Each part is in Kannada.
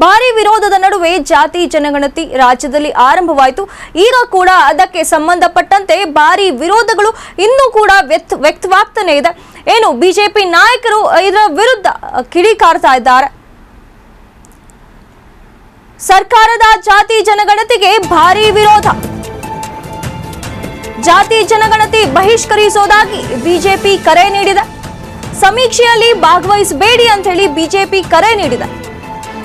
ಭಾರಿ ವಿರೋಧದ ನಡುವೆ ಜಾತಿ, ಜನಗಣತಿ ರಾಜ್ಯದಲ್ಲಿ ಆರಂಭವಾಯಿತು. ಈಗ ಕೂಡ ಅದಕ್ಕೆ ಸಂಬಂಧಪಟ್ಟಂತೆ ಭಾರಿ ವಿರೋಧಗಳು ಇನ್ನೂ ಕೂಡ ವ್ಯಕ್ತ ವ್ಯಕ್ತವಾಗ್ತಾನೆ ಇದೆ. ಏನು, ಬಿಜೆಪಿ ನಾಯಕರು ಇದರ ವಿರುದ್ಧ ಕಿಡಿಕಾರ್ತಾ ಇದ್ದಾರೆ. ಸರ್ಕಾರದ ಜಾತಿ, ಜನಗಣತಿಗೆ ಭಾರಿ ವಿರೋಧ. ಜಾತಿ, ಜನಗಣತಿ ಬಹಿಷ್ಕರಿಸೋದಾಗಿ ಬಿಜೆಪಿ ಕರೆ ನೀಡಿದೆ. ಸಮೀಕ್ಷೆಯಲ್ಲಿ ಭಾಗವಹಿಸಬೇಡಿ ಅಂತ ಹೇಳಿ ಬಿಜೆಪಿ ಕರೆ ನೀಡಿದೆ.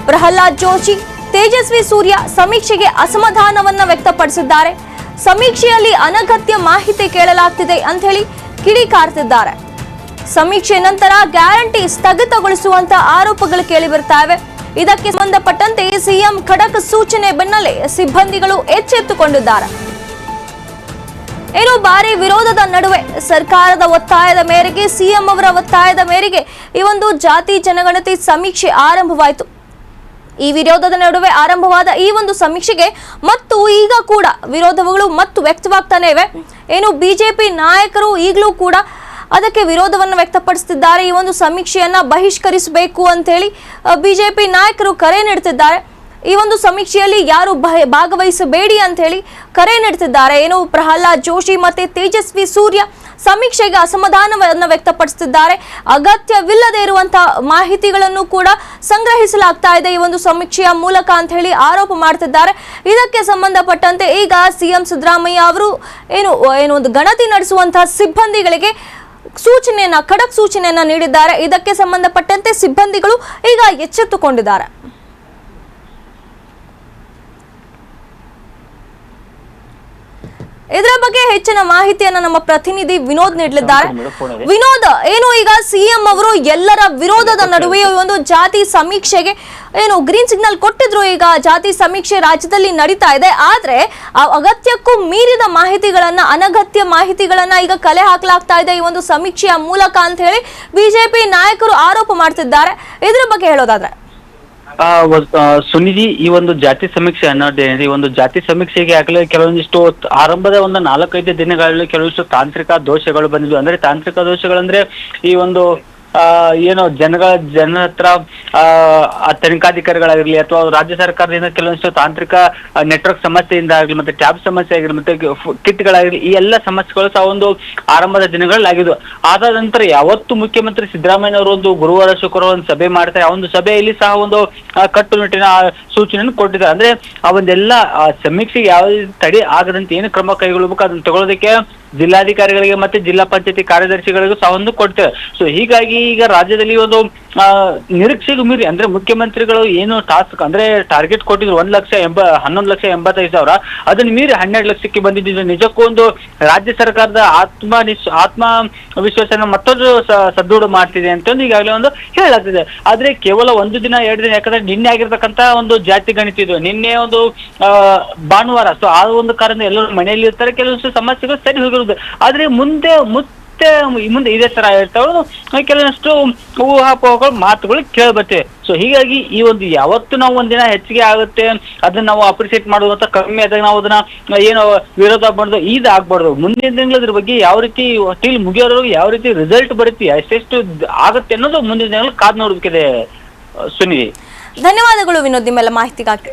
ಪ್ರಹ್ಲಾದ್ ಜೋಶಿ, ತೇಜಸ್ವಿ ಸೂರ್ಯ ಸಮೀಕ್ಷೆಗೆ ಅಸಮಾಧಾನವನ್ನ ವ್ಯಕ್ತಪಡಿಸಿದ್ದಾರೆ. ಸಮೀಕ್ಷೆಯಲ್ಲಿ ಅನಗತ್ಯ ಮಾಹಿತಿ ಕೇಳಲಾಗ್ತಿದೆ ಅಂತ ಹೇಳಿ ಕಿಡಿಕಾರ್ತಿದ್ದಾರೆ ಸಮೀಕ್ಷೆ ನಂತರ ಗ್ಯಾರಂಟಿ ಸ್ಥಗಿತಗೊಳಿಸುವಂತ ಆರೋಪಗಳು ಕೇಳಿಬರ್ತಾ ಇವೆ. ಇದಕ್ಕೆ ಸಂಬಂಧಪಟ್ಟಂತೆ ಸಿಎಂ ಖಡಕ್ ಸೂಚನೆ ಬೆನ್ನಲ್ಲೇ ಸಿಬ್ಬಂದಿಗಳು ಎಚ್ಚೆತ್ತುಕೊಂಡಿದ್ದಾರೆ. ಏನು ಭಾರಿ ವಿರೋಧದ ನಡುವೆ ಸರ್ಕಾರದ ಒತ್ತಾಯದ ಮೇರೆಗೆ ಸಿಎಂ ಅವರ ಒತ್ತಾಯದ ಮೇರೆಗೆ ಈ ಒಂದು ಜಾತಿ ಜನಗಣತಿ ಸಮೀಕ್ಷೆ ಆರಂಭವಾಯಿತು. ಈ ವಿರೋಧದ ನಡುವೆ ಆರಂಭವಾದ ಈ ಒಂದು ಸಮೀಕ್ಷೆಗೆ ಮತ್ತು ಈಗ ಕೂಡ ವಿರೋಧಗಳು ಮತ್ತು ವ್ಯಕ್ತವಾಗ್ತಾನೆ ಇವೆ. ಏನು ಬಿಜೆಪಿ ನಾಯಕರು ಈಗಲೂ ಕೂಡ ಅದಕ್ಕೆ ವಿರೋಧವನ್ನು ವ್ಯಕ್ತಪಡಿಸುತ್ತಿದ್ದಾರೆ ಈ ಒಂದು ಸಮೀಕ್ಷೆಯನ್ನ ಬಹಿಷ್ಕರಿಸಬೇಕು ಅಂತೇಳಿ ಬಿಜೆಪಿ ನಾಯಕರು ಕರೆ ನೀಡುತ್ತಿದ್ದಾರೆ ಈ ಒಂದು ಸಮೀಕ್ಷೆಯಲ್ಲಿ ಯಾರು ಭಾಗವಹಿಸಬೇಡಿ ಅಂತ ಹೇಳಿ ಕರೆ ನೀಡುತ್ತಿದ್ದಾರೆ ಏನು ಪ್ರಹ್ಲಾದ್ ಜೋಶಿ ಮತ್ತೆ ತೇಜಸ್ವಿ ಸೂರ್ಯ ಸಮೀಕ್ಷೆಗೆ ಅಸಮಾಧಾನವನ್ನು ವ್ಯಕ್ತಪಡಿಸುತ್ತಿದ್ದಾರೆ ಅಗತ್ಯವಿಲ್ಲದೆ ಇರುವಂತಹ ಮಾಹಿತಿಗಳನ್ನು ಕೂಡ ಸಂಗ್ರಹಿಸಲಾಗ್ತಾ ಇದೆ ಈ ಒಂದು ಸಮೀಕ್ಷೆಯ ಮೂಲಕ ಅಂತ ಹೇಳಿ ಆರೋಪ ಮಾಡ್ತಿದ್ದಾರೆ. ಇದಕ್ಕೆ ಸಂಬಂಧಪಟ್ಟಂತೆ ಈಗ ಸಿಎಂ ಸಿದ್ದರಾಮಯ್ಯ ಅವರು ಏನು ಏನು ಒಂದು ಗಣತಿ ನಡೆಸುವಂತಹ ಸಿಬ್ಬಂದಿಗಳಿಗೆ ಸೂಚನೆಯನ್ನ, ಖಡಕ್ ಸೂಚನೆಯನ್ನ ನೀಡಿದ್ದಾರೆ. ಇದಕ್ಕೆ ಸಂಬಂಧಪಟ್ಟಂತೆ ಸಿಬ್ಬಂದಿಗಳು ಈಗ ಎಚ್ಚೆತ್ತುಕೊಂಡಿದ್ದಾರೆ. ಇದರ ಬಗ್ಗೆ ಹೆಚ್ಚಿನ ಮಾಹಿತಿಯನ್ನ ನಮ್ಮ ಪ್ರತಿನಿಧಿ ವಿನೋದ್ ನೀಡಲಿದ್ದಾರೆ. ವಿನೋದ್ ಏನು ಈಗ ಸಿಎಂ ಅವರು ಎಲ್ಲರ ವಿರೋಧದ ನಡುವೆ ಒಂದು ಜಾತಿ ಸಮೀಕ್ಷೆಗೆ ಏನು ಗ್ರೀನ್ ಸಿಗ್ನಲ್ ಕೊಟ್ಟಿದ್ರು ಈಗ ಜಾತಿ ಸಮೀಕ್ಷೆ ರಾಜ್ಯದಲ್ಲಿ ನಡೀತಾ ಇದೆ. ಆದ್ರೆ ಆ ಅಗತ್ಯಕ್ಕೂ ಮೀರಿದ ಮಾಹಿತಿಗಳನ್ನ ಅನಗತ್ಯ ಮಾಹಿತಿಗಳನ್ನ ಈಗ ಕಲೆ ಹಾಕಲಾಗ್ತಾ ಇದೆ ಈ ಒಂದು ಸಮೀಕ್ಷೆಯ ಮೂಲಕ ಅಂತ ಹೇಳಿ ಬಿಜೆಪಿ ನಾಯಕರು ಆರೋಪ ಮಾಡ್ತಿದ್ದಾರೆ. ಇದ್ರ ಬಗ್ಗೆ ಹೇಳೋದಾದ್ರೆ. ಆ, ಸುನಿಧಿ ಈ ಒಂದು ಜಾತಿ ಸಮೀಕ್ಷೆ ಅನ್ನೋದೇನಿದೆ ಈ ಒಂದು ಜಾತಿ ಸಮೀಕ್ಷೆಗೆ ಆಗಲೇ ಕೆಲವೊಂದಿಷ್ಟು ಆರಂಭದ ಒಂದು ನಾಲ್ಕೈದು ದಿನಗಳಲ್ಲಿ ಕೆಲವೊಂದಿಷ್ಟು ತಾಂತ್ರಿಕ ದೋಷಗಳು ಬಂದಿದ್ವು. ಅಂದ್ರೆ ತಾಂತ್ರಿಕ ದೋಷಗಳಂದ್ರೆ ಈ ಒಂದು ಏನು ಜನಗಳ ಜನತ್ರ ಹತ್ರ ಆ, ತನಿಖಾಧಿಕಾರಿಗಳಾಗಿರಲಿ ಅಥವಾ ರಾಜ್ಯ ಸರ್ಕಾರದಿಂದ ಕೆಲವೊಂದಿಷ್ಟು ತಾಂತ್ರಿಕ ನೆಟ್ವರ್ಕ್ ಸಮಸ್ಯೆಯಿಂದ ಆಗಲಿ ಮತ್ತೆ ಟ್ಯಾಬ್ ಸಮಸ್ಯೆ ಆಗಿರ್ಲಿ ಮತ್ತೆ ಕಿಟ್ಗಳಾಗಿರ್ಲಿ ಈ ಎಲ್ಲ ಸಮಸ್ಯೆಗಳು ಸಹ ಒಂದು ಆರಂಭದ ದಿನಗಳಲ್ಲಿ ಆಗಿದ್ವು ಆದ ನಂತರ ಯಾವತ್ತು ಮುಖ್ಯಮಂತ್ರಿ ಸಿದ್ದರಾಮಯ್ಯ ಅವರು ಒಂದು ಗುರುವಾರ ಶುಕ್ರವಾರ ಒಂದು ಸಭೆ ಮಾಡ್ತಾರೆ ಆ ಒಂದು ಸಭೆಯಲ್ಲಿ ಸಹ ಒಂದು ಕಟ್ಟುನಿಟ್ಟಿನ ಸೂಚನೆಯನ್ನು ಕೊಟ್ಟಿದ್ದಾರೆ. ಅಂದ್ರೆ ಆ ಒಂದೆಲ್ಲ ಸಮೀಕ್ಷೆಗೆ ಯಾವ ತಡೆ ಆಗದಂತೆ ಏನು ಕ್ರಮ ಕೈಗೊಳ್ಳಬೇಕು ಅದನ್ನ ತಗೊಳ್ಳೋದಕ್ಕೆ ಜಿಲ್ಲಾಧಿಕಾರಿಗಳಿಗೆ ಮತ್ತೆ ಜಿಲ್ಲಾ ಪಂಚಾಯತಿ ಕಾರ್ಯದರ್ಶಿಗಳಿಗೂ ಸಹ ಒಂದು ಕೊಡ್ತೇವೆ. ಸೊ ಹೀಗಾಗಿ ಈಗ ರಾಜ್ಯದಲ್ಲಿ ಒಂದು ನಿರೀಕ್ಷೆಗೂ ಮೀರಿ, ಅಂದ್ರೆ ಮುಖ್ಯಮಂತ್ರಿಗಳು ಏನು ಟಾಸ್ಕ್ ಅಂದ್ರೆ ಟಾರ್ಗೆಟ್ ಕೊಟ್ಟಿದ್ರು ಒಂದ್ ಲಕ್ಷ ಎಂಬ, ಹನ್ನೊಂದು ಲಕ್ಷ ಎಂಬತ್ತೈದು ಸಾವಿರ, ಅದನ್ನ ಮೀರಿ ಹನ್ನೆರಡು ಲಕ್ಷಕ್ಕೆ ಬಂದಿದ್ದು ನಿಜಕ್ಕೂ ಒಂದು ರಾಜ್ಯ ಸರ್ಕಾರದ ಆತ್ಮ ನಿಶ್, ಆತ್ಮ ವಿಶ್ವಾಸನ ಮತ್ತೊಂದು ಸದೃಢ ಮಾಡ್ತಿದೆ ಅಂತ ಒಂದು ಈಗಾಗಲೇ ಒಂದು ಹೇಳಲಾಗ್ತಿದೆ. ಆದ್ರೆ ಕೇವಲ ಒಂದು ದಿನ, ಎರಡು ದಿನ, ಯಾಕಂದ್ರೆ ನಿನ್ನೆ ಆಗಿರ್ತಕ್ಕಂತ ಒಂದು ಜಾತಿ ಗಣಿತ ನಿನ್ನೆ ಒಂದು ಭಾನುವಾರ. ಸೊ ಆ ಒಂದು ಕಾರಣ ಎಲ್ಲರೂ ಮನೆಯಲ್ಲಿ ಇರ್ತಾರೆ ಕೆಲವೊಂದು ಸಮಸ್ಯೆಗಳು ಸರಿ ಹೋಗಿರುವುದು ಆದ್ರೆ ಮುಂದೆ, ಮತ್ತೆ ಮುಂದೆ ಇದೇ ತರ ಇರ್ತಾವ ಕೆಲವೊಂದಷ್ಟು ಊಹಾಪೋಹಗಳು ಮಾತುಗಳು ಕೇಳ್ಬರ್ತೇವೆ. ಸೊ ಹೀಗಾಗಿ ಈ ಒಂದು ಯಾವತ್ತು ನಾವು ಒಂದಿನ ಹೆಚ್ಚಿಗೆ ಆಗುತ್ತೆ, ಅದನ್ನ ನಾವು ಅಪ್ರಿಸಿಯೇಟ್ ಮಾಡೋದು ಅಂತ ಕಮ್ಮಿ ಆದಾಗ ನಾವು ಅದನ್ನ ಏನು ವಿರೋಧ ಮಾಡೋದು, ಇದು ಆಗ್ಬಾರ್ದು. ಮುಂದಿನ ದಿನಗಳು ಇದ್ರ ಬಗ್ಗೆ ಯಾವ ರೀತಿ ಟೀಲ್ ಮುಗಿಯೋದ್ರೊಳಗೆ ಯಾವ ರೀತಿ ರಿಸಲ್ಟ್ ಬರುತ್ತೆ, ಎಷ್ಟೆಷ್ಟು ಆಗುತ್ತೆ ಅನ್ನೋದು ಮುಂದಿನ ದಿನಗಳು ಕಾದ್ ನೋಡ್ಬೇಕಿದೆ, ಸುನಿಧಿ. ಧನ್ಯವಾದಗಳು ವಿನೋದ್, ನಿಮ್ಮೆಲ್ಲ ಮಾಹಿತಿಗಾಗಿ